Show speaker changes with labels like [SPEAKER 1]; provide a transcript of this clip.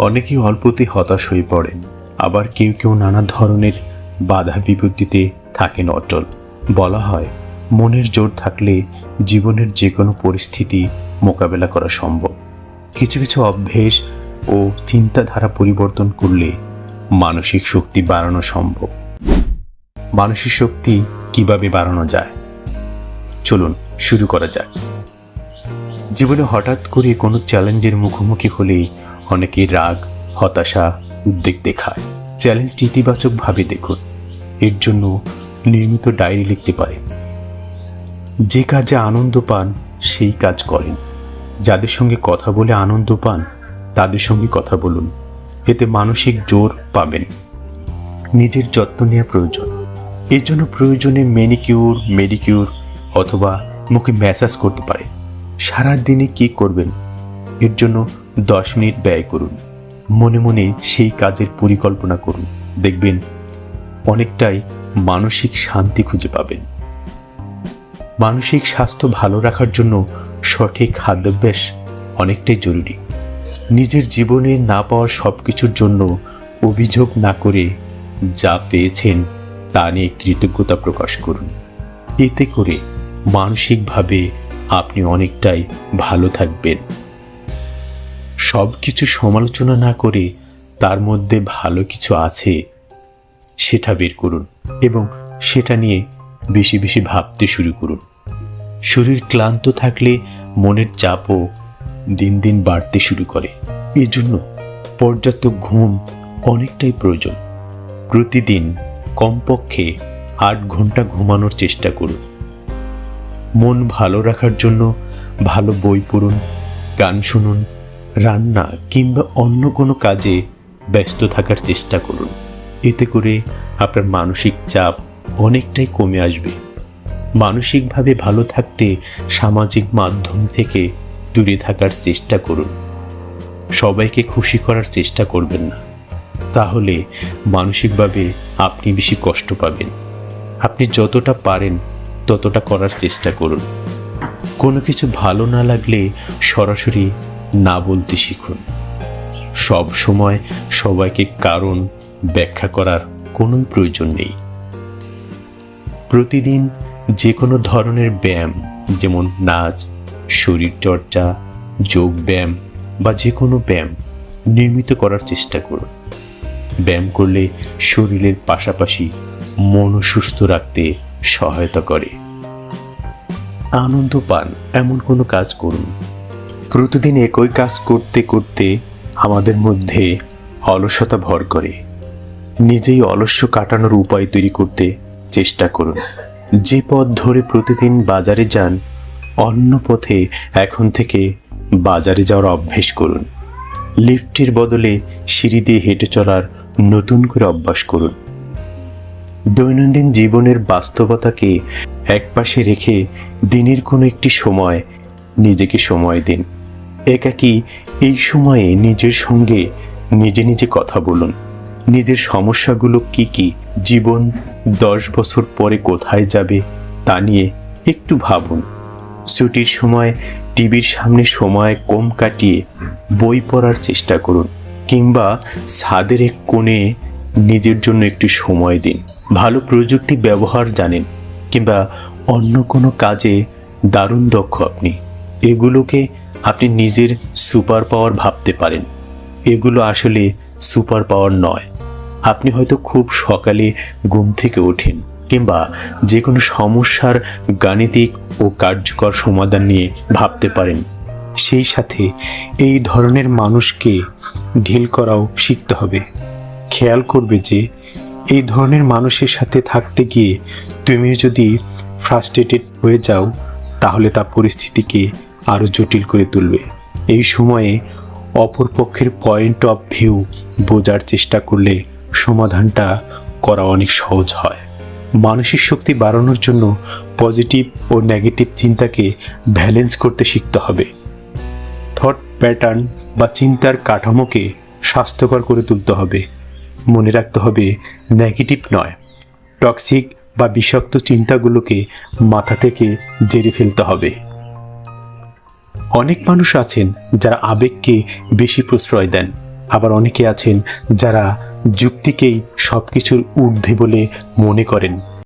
[SPEAKER 1] অনেকেই অল্পতে হতাশ হয়ে পড়েন আবার কেউ কেউ নানা ধরনের বাধা বিপত্তিতে থাকেন অটল। বলা হয়, মনের জোর থাকলে জীবনের যে কোনো পরিস্থিতি মোকাবেলা করা সম্ভব। কিছু কিছু অভ্যেস ও চিন্তাধারা পরিবর্তন করলে মানসিক শক্তি বাড়ানো সম্ভব। মানসিক শক্তি কীভাবে বাড়ানো যায়? চলুন, শুরু করা যাক। জীবনে হঠাৎ করে কোনো চ্যালেঞ্জের মুখোমুখি হলেই অনেকেই রাগ, হতাশা, উদ্বেগ দেখায়। চ্যালেঞ্জটি ইতিবাচকভাবে দেখুন। এর জন্য নিয়মিত ডায়েরি লিখতে পারেন। যে কাজে আনন্দ পান, সেই কাজ করেন। যাদের সঙ্গে কথা বলে আনন্দ পান, তাদের সঙ্গে কথা বলুন। এতে মানসিক জোর পাবেন। নিজের যত্ন নেওয়া প্রয়োজন। এর জন্য প্রয়োজনে মেনিকিউর মেডিকিউর অথবা মুখে ম্যাসাজ করতে পারে সারা দিনে কি করবেন? এর জন্য দশ মিনিট ব্যয় করুন। মনে মনে সেই কাজের পরিকল্পনা করুন। দেখবেন অনেকটাই মানসিক শান্তি খুঁজে পাবেন। মানসিক স্বাস্থ্য ভালো রাখার জন্য সঠিক খাদ্যাভ্যাস অনেকটাই জরুরি। নিজের জীবনে না পাওয়া সব কিছুর জন্য অভিযোগ না করে যা পেয়েছেন তা নিয়ে কৃতজ্ঞতা প্রকাশ করুন। এতে করে মানসিকভাবে আপনি অনেকটাই ভালো থাকবেন। সব কিছু সমালোচনা না করে তার মধ্যে ভালো কিছু আছে, সেটা বের করুন এবং সেটা নিয়ে বেশি বেশি ভাবতে শুরু করুন। শরীর ক্লান্ত থাকলে মনের চাপও দিন দিন বাড়তে শুরু করে। এজন্য পর্যাপ্ত ঘুম অনেকটাই প্রয়োজন। প্রতিদিন কমপক্ষে আট ঘণ্টা ঘুমানোর চেষ্টা করুন। মন ভালো রাখার জন্য ভালো বই পড়ুন, গান শুনুন, রান্না কিংবা অন্য কোনো কাজে ব্যস্ত থাকার চেষ্টা করুন। এতে করে আপনার মানসিক চাপ অনেকটাই কমে আসবে। মানসিকভাবে ভালো থাকতে সামাজিক মাধ্যম থেকে দূরে থাকার চেষ্টা করুন। সবাইকে খুশি করার চেষ্টা করবেন না। তাহলে মানসিকভাবে আপনি বেশি কষ্ট পাবেন। আপনি যতটা পারেন ততটা করার চেষ্টা করুন। কোনো কিছু ভালো না লাগলে সরাসরি না বলতে শিখুন। সব সময় সবাইকে কারণ ব্যাখ্যা করার কোনো প্রয়োজন নেই। প্রতিদিন যে কোনো ধরনের ব্যায়াম, যেমন নাচ শরীরচর্চা যোগ ব্যায়াম বা যে কোনো ব্যায়াম নিয়মিত করার চেষ্টা করুন। ব্যায়াম করলে শরীরের পাশাপাশি মনও সুস্থ রাখতে সহায়তা করে। আনন্দ পান, এমন কোনো কাজ করুন। প্রতিদিন একই কাজ করতে করতে আমাদের মধ্যে অলসতা ভর করে। নিজেই অলস্য কাটানোর উপায় তৈরি করতে চেষ্টা করুন। যে পথ ধরে প্রতিদিন বাজারে যান, অন্য পথে এখন থেকে বাজারে যাওয়ার অভ্যেস করুন। লিফটের বদলে সিঁড়ি দিয়ে হেঁটে চলার নতুন করে অভ্যাস করুন। দৈনন্দিন জীবনের বাস্তবতাকে একপাশে রেখে দিনের কোনো একটি সময় নিজেকে সময় দিন। একাকী এই সময়ে নিজের সঙ্গে নিজে নিজে কথা বলুন। নিজের সমস্যাগুলো কি কি? জীবন দশ বছর পরে কোথায় যাবে তা নিয়ে একটু ভাবুন। ছুটির সময় টিভির সামনে সময় কম কাটিয়ে বই পড়ার চেষ্টা করুন কিংবা ছাদের এক কোণে নিজের জন্য একটু সময় দিন। ভালো প্রযুক্তি ব্যবহার জানেন কিংবা অন্য কোনো কাজে দারুণ দক্ষ আপনি। এগুলোকে আপনি নিজের সুপার পাওয়ার ভাবতে পারেন। এগুলো আসলে সুপার পাওয়ার নয়। আপনি হয়তো খুব সকালে ঘুম থেকে ওঠেন কিংবা যে কোনো সমস্যার গাণিতিক ও কার্যকর সমাধান নিয়ে ভাবতে পারেন। সেই সাথে এই ধরনের মানুষকে ঢিল করাও শিখতে হবে। খেয়াল করবে যে এই ধরনের মানুষের সাথে থাকতে গিয়ে তুমি যদি ফ্রাস্ট্রেটেড হয়ে যাও, তাহলে তা পরিস্থিতিকে আরও জটিল করে তুলবে। এই সময়ে অপরপক্ষের পয়েন্ট অফ ভিউ বোঝার চেষ্টা করলে সমাধানটা করা অনেক সহজ হয়। মানসিক শক্তি বাড়ানোর জন্য পজিটিভ ও নেগেটিভ চিন্তাকে ব্যালেন্স করতে শিখতে হবে। থট প্যাটার্ন বা চিন্তার কাঠামোকে স্বাস্থ্যকর করে তুলতে হবে। মনে রাখতে হবে নেগেটিভ নয়। টক্সিক বা বিষাক্ত চিন্তাগুলোকে মাথা থেকে জেরে ফেলতে হবে। অনেক মানুষ আছেন যারা আবেগকে বেশি প্রশ্রয় দেন। আবার অনেকে আছেন যারা যুক্তিকেই সব কিছুর ঊর্ধ্বে বলে মনে করেন।